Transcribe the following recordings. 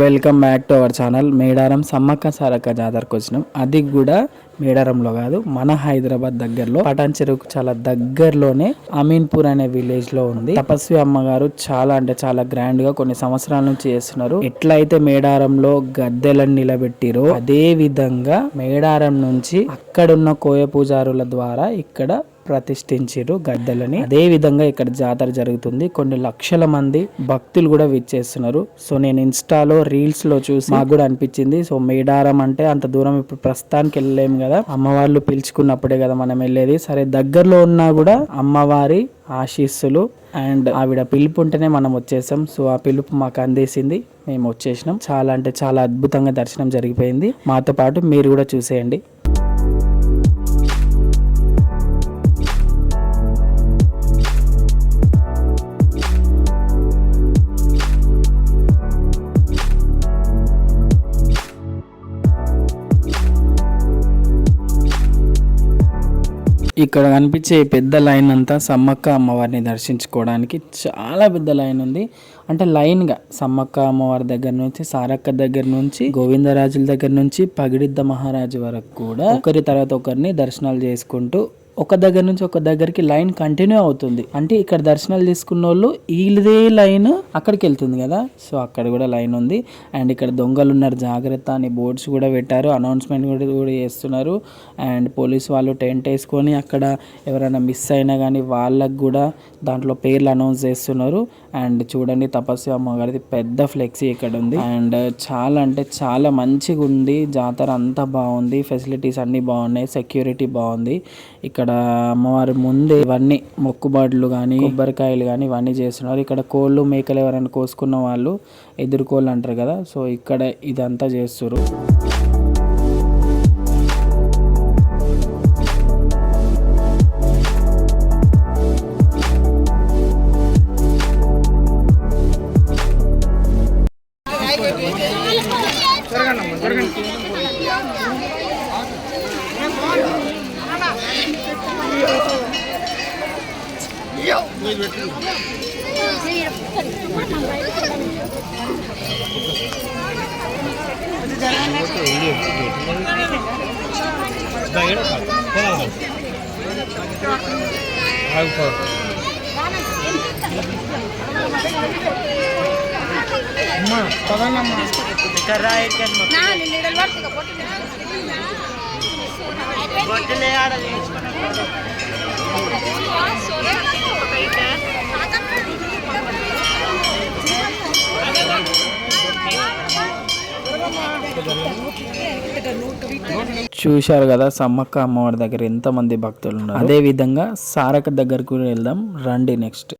Welcome back to our channel Medaram Sammakka Sarakka జాతరకు వచ్చినాం. అది కూడా మేడారంలో కాదు మన హైదరాబాద్ దగ్గరలో పటాన్ చెరువుకు చాలా దగ్గరలోనే అమీన్పూర్ అనే విలేజ్లో ఉంది. తపస్వి అమ్మగారు చాలా అంటే చాలా గ్రాండ్గా కొన్ని సంవత్సరాల నుంచి చేస్తున్నారు. ఎట్లయితే మేడారంలో గద్దెలను నిలబెట్టిరో అదే విధంగా మేడారం నుంచి అక్కడున్న కోయ పూజారుల ద్వారా ఇక్కడ ప్రతిష్ఠించారు గద్దెలని. అదే విధంగా ఇక్కడ జాతర జరుగుతుంది. కొన్ని లక్షల మంది భక్తులు కూడా విచ్చేస్తున్నారు. సో నేను ఇన్స్టాలో రీల్స్లో చూసి నాకు కూడా అనిపించింది. సో మేడారం అంటే అంత దూరం ఇప్పుడు ప్రస్తుతానికి వెళ్ళలేము కదా. అమ్మవార్లు పిలుచుకున్నప్పుడే కదా మనం వెళ్ళేది. సరే దగ్గరలో ఉన్నా కూడా అమ్మవారి ఆశీస్సులు అండ్ ఆవిడ పిలుపు ఉంటేనే మనం వచ్చేసాం. సో ఆ పిలుపు మాకు అందేసింది. మేము వచ్చేసినాం. చాలా అంటే చాలా అద్భుతంగా దర్శనం జరిగిపోయింది. మాతో పాటు మీరు కూడా చూసేయండి. ఇక్కడ కనిపించే పెద్ద లైన్ అంతా సమ్మక్క అమ్మవారిని దర్శించుకోవడానికి చాలా పెద్ద లైన్ ఉంది. అంటే లైన్గా సమ్మక్క అమ్మవారి దగ్గర నుంచి సారక్క దగ్గర నుంచి గోవిందరాజుల దగ్గర నుంచి పగిడిద్ద మహారాజు వరకు కూడా ఒకరి తర్వాత ఒకరిని దర్శనాలు చేసుకుంటూ ఒక దగ్గర నుంచి ఒక దగ్గరికి లైన్ కంటిన్యూ అవుతుంది. అంటే ఇక్కడ దర్శనాలు తీసుకున్న వాళ్ళు వీళ్ళదే లైన్ అక్కడికి వెళ్తుంది కదా? సో అక్కడ కూడా లైన్ ఉంది. అండ్ ఇక్కడ దొంగలు ఉన్నారు. జాగ్రత్త అని బోర్డ్స్ కూడా పెట్టారు. అనౌన్స్మెంట్ కూడా కూడా చేస్తున్నారు. అండ్ పోలీస్ వాళ్ళు టెంట్ వేసుకొని అక్కడ ఎవరైనా మిస్ అయినా కానీ వాళ్ళకు కూడా దాంట్లో పేర్లు అనౌన్స్ చేస్తున్నారు. అండ్ చూడండి తపస్వి అమ్మగారిది పెద్ద ఫ్లెక్సీ ఇక్కడ ఉంది అండ్ చాలా అంటే చాలా మంచిగా ఉంది జాతర అంతా బాగుంది. ఫెసిలిటీస్ అన్నీ బాగున్నాయి. సెక్యూరిటీ బాగుంది. ఇక్కడ అమ్మవారి ముందే ఇవన్నీ మొక్కుబాట్లు కానీ కొబ్బరికాయలు కానీ ఇవన్నీ చేస్తున్నారు. ఇక్కడ కోళ్ళు మేకలు ఎవరైనా కోసుకున్న వాళ్ళు ఎదురు కోళ్ళు అంటారు కదా. సో ఇక్కడ ఇదంతా చేస్తారు muy divertido. ¿Qué le hará de eso? ¿Qué le hará de eso? చూశారు కదా సమ్మక్క అమ్మవారి దగ్గర ఎంతమంది భక్తులు ఉన్నారు? అదే విధంగా సారక దగ్గరకు కూడా వెళ్దాం రండి నెక్స్ట్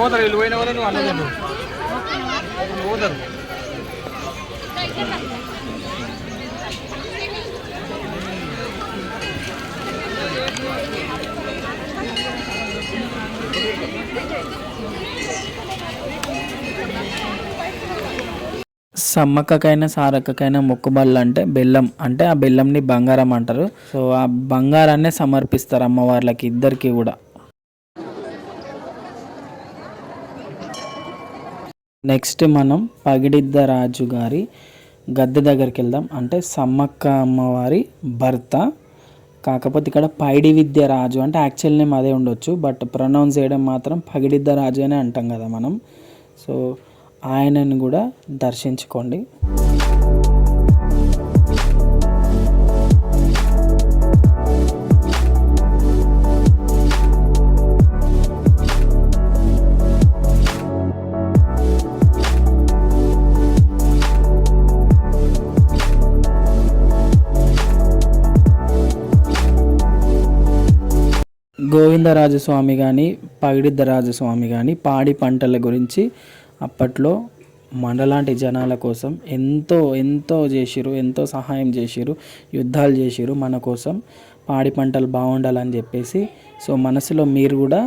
పోతారు వీళ్ళు పోయిన వాళ్ళు నువ్వు అన్నది పోతారు. సమ్మక్కకైనా సారక్కకైనా మొక్కుబళ్ళు అంటే బెల్లం. అంటే ఆ బెల్లంని బంగారం అంటారు. సో ఆ బంగారాన్నే సమర్పిస్తారు అమ్మవార్లకి ఇద్దరికి కూడా. నెక్స్ట్ మనం పగిడిద్ద రాజు గారి గద్దె దగ్గరికి వెళ్దాం. అంటే సమ్మక్క అమ్మవారి భర్త. కాకపోతే ఇక్కడ పైడి విద్య రాజు అంటే యాక్చువల్ నేమ్ అదే ఉండొచ్చు బట్ ప్రొనౌన్స్ చేయడం మాత్రం పగిడిద్ద రాజు అనే అంటాం కదా మనం. సో ఆయనను కూడా దర్శించుకోండి. గోవిందరాజస్వామి కానీ పగిడిద్దరాజస్వామి కానీ పాడి పంటల గురించి అప్పట్లో మనలాంటి జనాల కోసం ఎంతో ఎంతో చేసిరు ఎంతో సహాయం చేసిరు యుద్ధాలు చేసిరు మన కోసం పాడి పంటలు బాగుండాలని చెప్పేసి సో మనసులో మీరు కూడా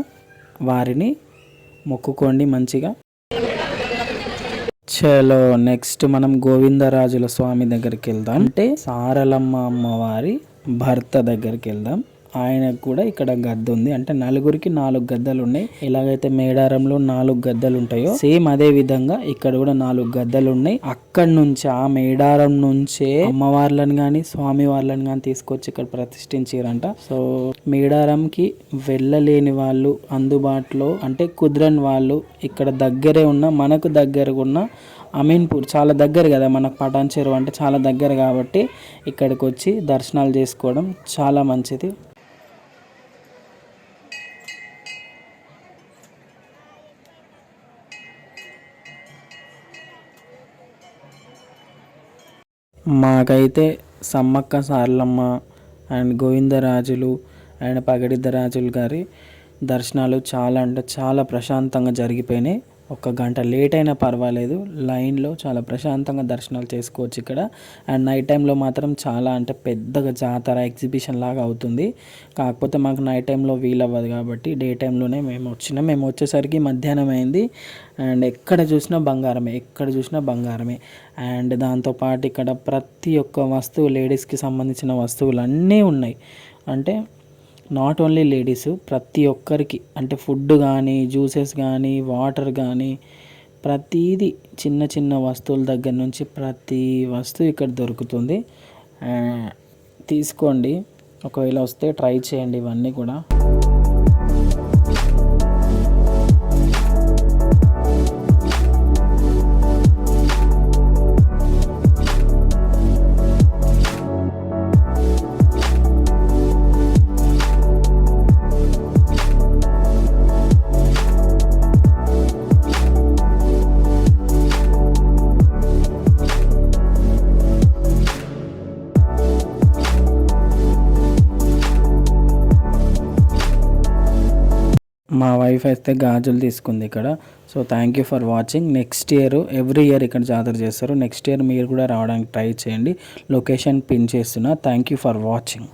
వారిని మొక్కుకోండి మంచిగా. చలో నెక్స్ట్ మనం గోవిందరాజుల స్వామి దగ్గరికి వెళ్దాం. అంటే సారలమ్మ అమ్మవారి భర్త దగ్గరికి వెళ్దాం. ఆయనకు కూడా ఇక్కడ గద్ద ఉంది. అంటే నలుగురికి నాలుగు గద్దలు ఉన్నాయి. ఎలాగైతే మేడారంలో నాలుగు గద్దలు ఉంటాయో సేమ్ అదే విధంగా ఇక్కడ కూడా నాలుగు గద్దలు ఉన్నాయి. అక్కడి నుంచి ఆ మేడారం నుంచే అమ్మవార్లను కానీ స్వామి వార్లను కానీ తీసుకొచ్చి ఇక్కడ ప్రతిష్ఠించారంట. సో మేడారంకి వెళ్ళలేని వాళ్ళు అందుబాటులో అంటే కుదరని వాళ్ళు ఇక్కడ దగ్గరే ఉన్న మనకు దగ్గరగా ఉన్న అమీన్పూర్ చాలా దగ్గర కదా మనకు పటాన్ చెరువు అంటే చాలా దగ్గర కాబట్టి ఇక్కడికి వచ్చి దర్శనాలు చేసుకోవడం చాలా మంచిది. మాకైతే సమ్మక్క సార్లమ్మ అండ్ గోవిందరాజులు అండ్ పగడిద్దరాజులు గారి దర్శనాలు చాలా అంటే చాలా ప్రశాంతంగా జరిగిపోయినాయి. ఒక గంట లేట్ అయినా పర్వాలేదు. లైన్లో చాలా ప్రశాంతంగా దర్శనాలు చేసుకోవచ్చు ఇక్కడ. అండ్ నైట్ టైంలో మాత్రం చాలా అంటే పెద్దగా జాతర ఎగ్జిబిషన్ లాగా అవుతుంది. కాకపోతే మాకు నైట్ టైంలో వీలవ్వదు కాబట్టి డే టైంలోనే మేము వచ్చినాం. మేము వచ్చేసరికి మధ్యాహ్నం అయింది. అండ్ ఎక్కడ చూసినా బంగారమే ఎక్కడ చూసినా బంగారమే. అండ్ దాంతోపాటు ఇక్కడ ప్రతి ఒక్క వస్తువు లేడీస్కి సంబంధించిన వస్తువులు అన్నీ ఉన్నాయి. అంటే నాట్ ఓన్లీ లేడీస్ ప్రతి ఒక్కరికి అంటే ఫుడ్ కానీ జ్యూసెస్ కానీ వాటర్ కానీ ప్రతిదీ చిన్న చిన్న వస్తువుల దగ్గర నుంచి ప్రతి వస్తువు ఇక్కడ దొరుకుతుంది. తీసుకోండి. ఒకవేళ వస్తే ట్రై చేయండి ఇవన్నీ కూడా. మా వైఫ్ అయితే గాజులు తీసుకుంది ఇక్కడ. So thank you for watching next year every year ఇక్కడ జాతర చేస్తారు. నెక్స్ట్ ఇయర్ మీరు కూడా రావడానికి ట్రై చేయండి. లొకేషన్ పిన్ చేస్తున్నా. Thank you for watching